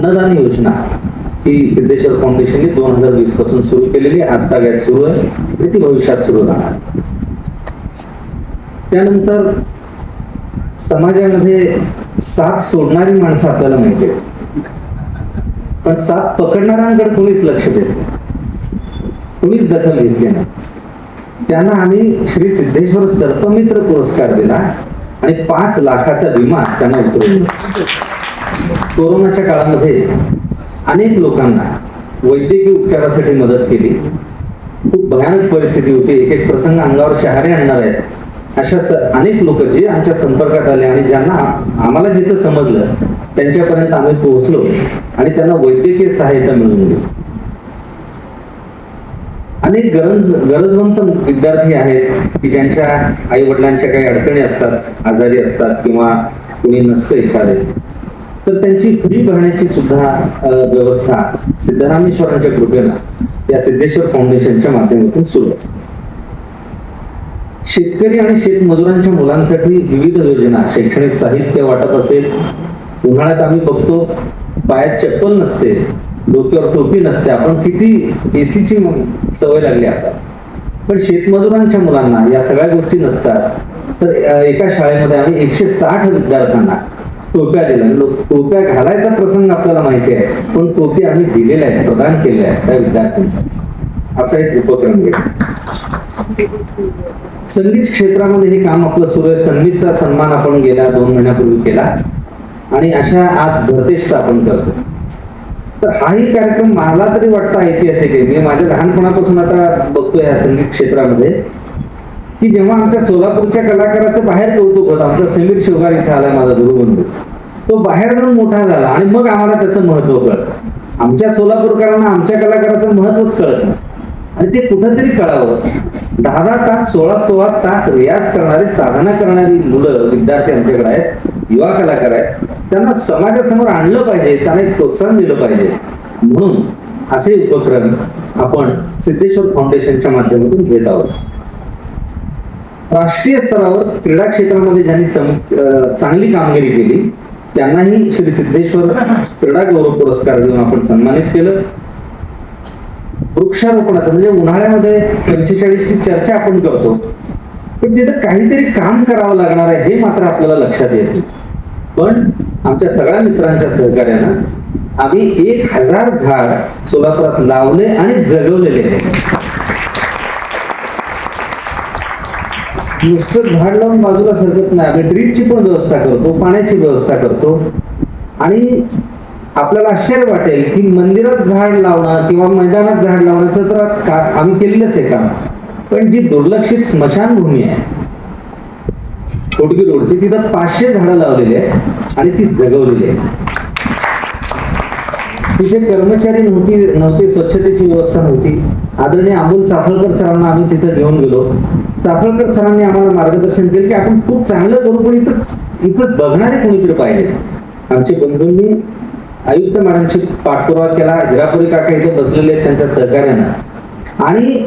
अन्नदान योजना ही सिद्धेश्वर फाउंडेशनने दोन हजार वीसपासून सुरू केलेली आहे. सुरू आहे. आणि ती भविष्यात सुरू राहणार. त्यानंतर समाजामध्ये साथ सोडणारी माणसं आपल्याला माहिती आहेत. पण साथ पकडणाऱ्यांकडे कोणीच लक्ष देत कोणीच दखल घेतली नाही. त्यांना आम्ही श्री सिद्धेश्वर सर्पमित्र पुरस्कार दिला आणि पाच लाखाचा विमा त्यांना उतरवला. कोरोनाच्या काळामध्ये अनेक लोकांना वैद्यकीय उपचारासाठी मदत केली. खूप भयानक परिस्थिती होती. एक एक प्रसंग अंगावर शहारे आणणार आहेत. अशा स- अनेक लोक जे आमच्या संपर्कात आले आणि ज्यांना आम्हाला जिथं समजलं त्यांच्यापर्यंत आम्ही पोहोचलो आणि त्यांना वैद्यकीय सहायता मिळवून दिली. अनेक गरज गरजवंत विद्यार्थी आहेत की ज्यांच्या आई वडिलांच्या काही अडचणी असतात आजारी असतात किंवा कुणी नसतं एखादे. तर त्यांची फी भरण्याची सुद्धा व्यवस्था सिद्धरामेश्वरांच्या कृपेनं या सिद्धेश्वर फाउंडेशनच्या माध्यमातून सुरू आहे. शेतकरी आणि शेतमजुरांच्या मुलांसाठी विविध योजना शैक्षणिक साहित्य वाटप असेल उन्हाळ्यात आम्ही बघतो पायात चप्पल नसते डोक्यावर टोपी नसते आपण किती एसीची सवय लागली आता. पण शेतमजुरांच्या मुलांना या सगळ्या गोष्टी नसतात तर एका शाळेमध्ये आम्ही एकशे साठ विद्यार्थ्यांना टोप्या दिल्या. लोक टोप्या घालायचा प्रसंग आपल्याला माहिती आहे. पण टोपी आम्ही दिलेल्या आहेत प्रदान केल्या आहेत त्या विद्यार्थ्यांचा. असा एक उपक्रम घेतला संगीत क्षेत्रामध्ये हे काम आपलं सुरू आहे. संगीतचा सन्मान आपण गेल्या दोन महिन्यापूर्वी केला. आणि अशा आज भरतेश स्थापन करतो तर हाही कार्यक्रम मला तरी वाटतं ऐतिहासिक आहे. मी माझ्या लहानपणापासून आता बघतोय या संगीत क्षेत्रामध्ये. की जेव्हा आमच्या सोलापूरच्या कलाकाराचं बाहेर कौतुक होतं आमचा समीर शिवगार इथे आला माझा गुरुबंधू. तो बाहेर जाऊन मोठा झाला आणि मग आम्हाला त्याचं महत्त्व कळत आमच्या सोलापूरकरांना आमच्या कलाकाराचं महत्वच कळत नाही. आणि ते कुठंतरी कळावं. दहा दहा तास सोळा सोळा तास रियाज करणारे साधना करणारी मुलं विद्यार्थी आमच्याकडे आहेत युवा कलाकार आहेत. त्यांना समाजासमोर आणलं पाहिजे त्यांना एक प्रोत्साहन दिलं पाहिजे. म्हणून असे उपक्रम आपण सिद्धेश्वर फाउंडेशनच्या माध्यमातून घेत आहोत. राष्ट्रीय स्तरावर क्रीडा क्षेत्रामध्ये ज्यांनी चांगली कामगिरी केली त्यांनाही श्री सिद्धेश्वर क्रीडा गौरव पुरस्कार देऊन आपण सन्मानित केलं. वृक्षारोपणाचं म्हणजे उन्हाळ्यामध्ये पंचेचाळीसची चर्चा आपण करतो. पण तिथं काहीतरी काम करावं लागणार आहे हे मात्र आपल्याला लक्षात येत पण आमच्या सगळ्या मित्रांच्या सहकार्यानं आम्ही एक हजार झाड सोलापुरात लावले आणि जगवलेले आहे नुसतं झाड लावून बाजूला सरकत नाही. आम्ही ड्रीपची पण व्यवस्था करतो पाण्याची व्यवस्था करतो. आणि आपल्याला आश्चर्य वाटेल की मंदिरात झाड लावणं किंवा मैदानात झाड लावण्याचं तर का आम्ही केलेलंच आहे काम. पण जी दुर्लक्षित स्मशानभूमी आहे खोडगी रोडची तिथं पाचशे झाडं लावलेली आहेत आणि ती जगवलेली आहेत. तिथे कर्मचारी नव्हती नव्हती स्वच्छतेची व्यवस्था नव्हती. आदरणीय अमोल चाफळकर सरांना आम्ही तिथं घेऊन गेलो. चाफळकर सरांनी आम्हाला मार्गदर्शन केलं की आपण खूप चांगलं करू पण इथं इथं बघणारे कोणीतरी पाहिजे. आमचे बंधूंनी आयुक्त मॅडमशी पाठपुरावा केला हिरापुरी काका इथे बसलेले आहेत त्यांच्या सहकार्यानं. आणि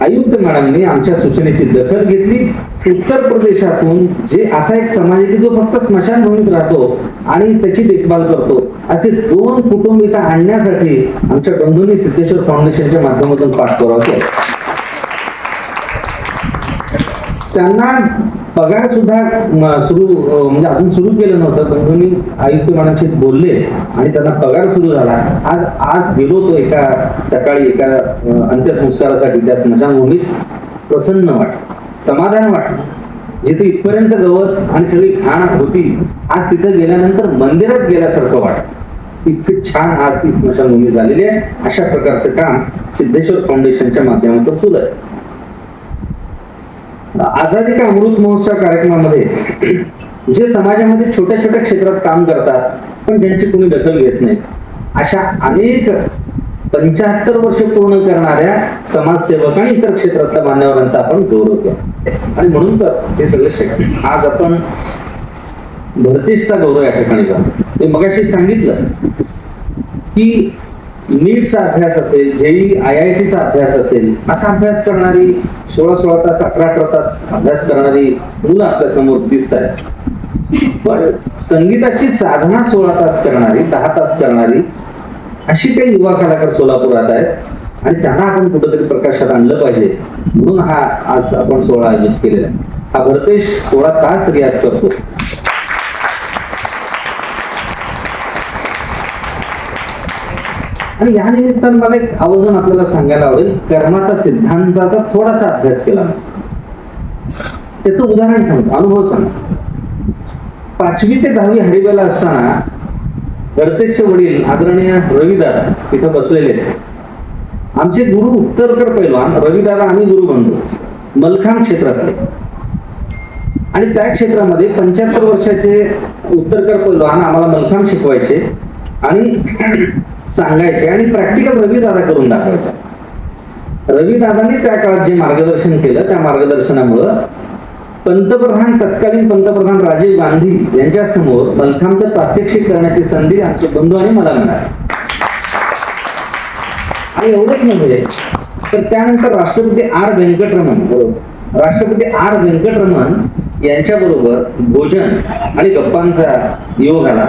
आयुक्त मॅडमनी आमच्या सूचनेची दखल घेतली. उत्तर प्रदेशातून जे असा एक समाज आहे की जो फक्त स्मशानभूमीत राहतो आणि त्याची देखभाल करतो असे दोन कुटुंब इथं आणण्यासाठी आमच्या बंधूंनी सिद्धेश्वर फाउंडेशनच्या माध्यमातून पाठपुरावा केला. त्यांना पगार सुद्धा सुरू म्हणजे अजून सुरू केलं नव्हतं पण तुम्ही आयुक्त मनाशी बोलले आणि त्यांना पगार सुरू झाला. आज आज गेलो तो एका सकाळी एका अंत्यसंस्कारासाठी त्या स्मशानभूमीत प्रसन्न वाट समाधान वाटलं. जिथे इथपर्यंत गवत आणि सगळी घाण होती आज तिथं गेल्यानंतर मंदिरात गेल्यासारखं वाटतं इतकी छान आज ती स्मशानभूमी झालेली आहे. अशा प्रकारचं काम सिद्धेश्वर फाउंडेशनच्या माध्यमातून सुरू आहे. आझादी का अमृत महोत्सव कार्यक्रमामध्ये जे समाजामध्ये छोट्या छोट्या क्षेत्रात काम करतात पण ज्यांची कोणी दखल घेत नाही अशा अनेक पंच्याहत्तर वर्ष पूर्ण करणाऱ्या समाजसेवक आणि इतर क्षेत्रातल्या मान्यवरांचा आपण गौरव केला. आणि म्हणून तर हे सगळं शक्य आज आपण भरतीसचा गौरव या ठिकाणी करतो मी मगाशी सांगितलं की नीटचा अभ्यास असेल जेई आय आय टीचा अभ्यास असेल असा अभ्यास करणारी सोळा सोळा तास अठरा अठरा तास अभ्यास करणारी मुलं आपल्यासमोर दिसत आहेत पण संगीताची साधना सोळा तास करणारी दहा तास करणारी अशी काही युवा कलाकार सोलापुरात आहेत. आणि त्यांना आपण कुठंतरी प्रकाशात आणलं पाहिजे. म्हणून हा आज आपण सोहळा आयोजित केलेला हा भरतेश सोळा तास रियाज करतो. आणि या निमित्तानं मला एक आवर्जून आपल्याला सांगायला आवडेल कर्माचा सिद्धांताचा थोडासा अभ्यास केला. त्याचं उदाहरण सांगतो अनुभव सांगतो. पाचवी ते दहावी हरिबेला असताना गरतेशचे वडील आदरणीय रविदादा इथं बसलेले. आहेत. आमचे गुरु उत्तरकर पैलवान रविदादा आम्ही गुरु बनतो मलखान क्षेत्रातले. आणि त्या क्षेत्रामध्ये पंच्याहत्तर वर्षाचे उत्तरकर पैलवान आम्हाला मलखान शिकवायचे आणि सांगायचे आणि प्रॅक्टिकल रवीदादा करून दाखवायचा. रविदादांनी त्या काळात जे मार्गदर्शन केलं त्या मार्गदर्शनामुळं पंतप्रधान तत्कालीन पंतप्रधान राजीव गांधी यांच्या समोर मलखामचं प्रात्यक्षिक करण्याची संधी आमचे बंधू आणि मला मिळाली. आणि एवढंच नव्हे तर त्यानंतर राष्ट्रपती आर व्यंकटरमण बरोबर. राष्ट्रपती आर व्यंकटरमण यांच्या बरोबर भोजन आणि गप्पांचा योग आला.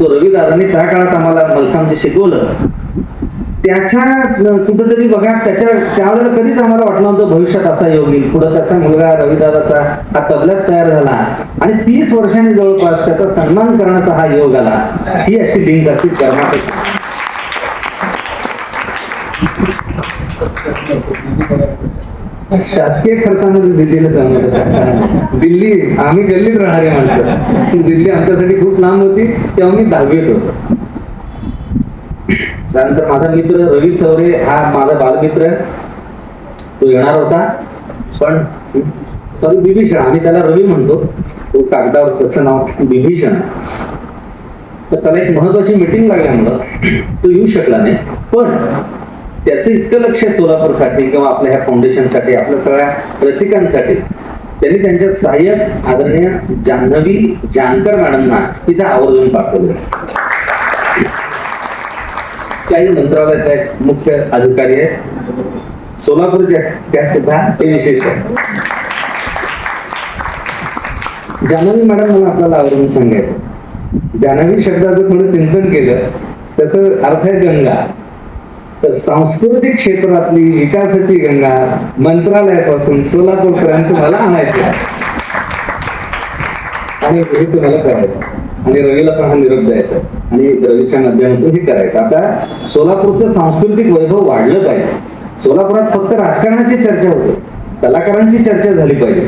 तो रविदादांनी त्या काळात आम्हाला मलखाम शिकवलं. त्याच्या कुठंतरी बघा त्याच्या त्यावेळेला कधीच आम्हाला वाटलं होतं भविष्यात असा योग येईल. पुढे त्याचा मुलगा रविदादाचा हा तबल्यात तयार झाला. आणि तीस वर्षांनी जवळपास त्याचा सन्मान करण्याचा हा योग आला. ही अशी लिंक असते कर्मासाठी. शासकीय खर्चामध्ये दिल्लीला जमलं दिल्ली आम्ही गल्लीत राहणारे माणसं. दिल्ली आमच्यासाठी खूप लांब होती तेव्हा मी दहावीत होतो. त्यानंतर माझा मित्र रवी चौरे हा माझा बालमित्र तो येणार होता. पण सॉरी बिभीषण आम्ही त्याला रवी म्हणतो. तो कागदावर त्याचं नाव बिभीषण तर त्याला एक महत्वाची मिटिंग लागल्यामुळं तो येऊ शकला नाही. पण त्याचं इतकं लक्ष आहे सोलापूरसाठी किंवा आपल्या ह्या फाउंडेशनसाठी आपल्या सगळ्या रसिकांसाठी त्यांनी त्यांच्या सहाय्यक आदरणीय जान्हवी जानकर मॅडमना तिथे आवर्जून पाठवलं. काही मंत्रालयात मुख्य अधिकारी आहेत. सोलापूरच्या त्या सुद्धा विशेष आहे जान्हवी मॅडम मला आपल्याला आवर्जून सांगायचं. जान्हवी शब्दाचं थोडं चिंतन केलं. त्याचं अर्थ आहे गंगा. तर सांस्कृतिक क्षेत्रातली विकासाची गंगा मंत्रालयापासून सोलापूर पर्यंत मला आणायचं आणि हे तुम्हाला करायचं आणि रवीला पण हा निरोप द्यायचा आणि रवीच्या माध्यमातून हे करायचं आता सोलापूरचं सांस्कृतिक वैभव वाढलं पाहिजे. सोलापुरात फक्त राजकारणाची चर्चा होते. कलाकारांची चर्चा झाली पाहिजे.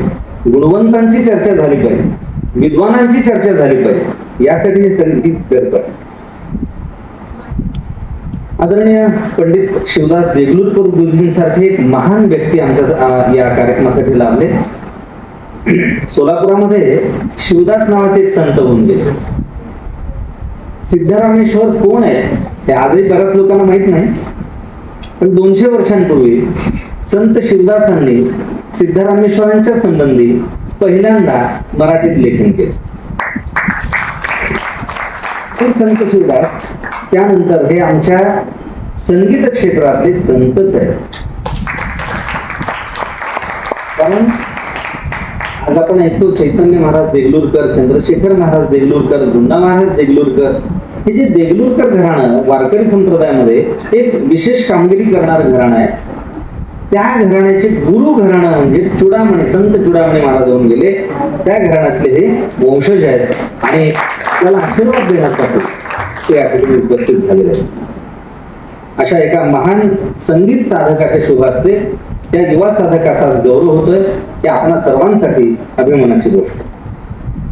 गुणवंतांची चर्चा झाली पाहिजे. विद्वानांची चर्चा झाली पाहिजे. यासाठी हे संगीत करतात आदरणीय पंडित शिवदास देगलूरकर गुरुजींसारखे एक महान व्यक्ती आमच्या या कार्यक्रमासाठी लाभले. सोलापुरामध्ये शिवदास नावाचे एक संत होऊन गेले. सिद्धरामेश्वर कोण आहेत हे आजही बऱ्याच लोकांना माहीत नाही. पण दोनशे वर्षांपूर्वी संत शिवदासांनी सिद्धरामेश्वरांच्या संबंधी पहिल्यांदा मराठीत लेखन केलं. संत शिवदास त्यानंतर हे आमच्या संगीत क्षेत्रातले संतच आहेत. कारण आज आपण ऐकतो चैतन्य महाराज देगलूरकर चंद्रशेखर महाराज देगलूरकर गुंडा महाराज देगलूरकर. हे जे देगलूरकर घराणं वारकरी संप्रदायामध्ये एक विशेष कामगिरी करणारं घराणं आहे त्या घराण्याचे गुरु घराणं म्हणजे चुडामणी संत चुडामणी महाराज होऊन गेले. त्या घराण्यातले हे वंशज आहेत. आणि त्याला आशीर्वाद देण्यासाठी ते या ठिकाणी उपस्थित झालेले आहेत. अशा एका महान संगीत साधकाच्या शुभ असते त्या युवा साधकाचा गौरव होतोय ते आपणा सर्वांसाठी अभिमानाची गोष्ट.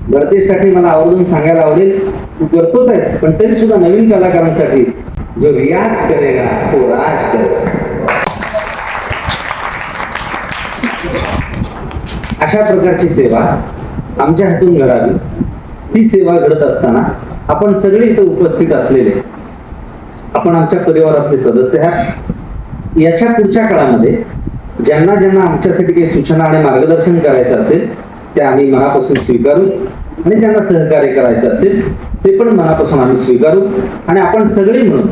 भरतेसाठी मला आवर्जून सांगायला आवडेल तू करतोच आहेस पण तरी सुद्धा नवीन कलाकारांसाठी जो रियाज करेगा तो राज करेगा. अशा प्रकारची सेवा आमच्या हातून घडावी. ही सेवा घडत असताना आपण सगळे इथं उपस्थित असलेले आपण आमच्या परिवारातले सदस्य आहात. याच्या पुढच्या काळामध्ये ज्यांना ज्यांना आमच्यासाठी काही सूचना आणि मार्गदर्शन करायचं असेल ते आम्ही मनापासून स्वीकारू आणि ज्यांना सहकार्य करायचं असेल ते पण मनापासून आम्ही स्वीकारू आणि आपण सगळे मिळून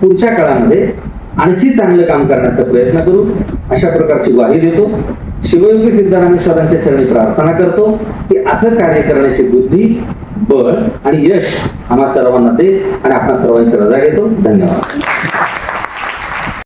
पुढच्या काळामध्ये आणखी चांगलं काम करण्याचा प्रयत्न करू. अशा प्रकारची ग्वाही देतो. शिवयोगी सिद्धरामेश्वरांच्या चरणी प्रार्थना करतो की असं कार्य करण्याची बुद्धी बळ आणि यश आम्हा सर्वांना दे आणि आपणा सर्वांची रजा घेतो. धन्यवाद.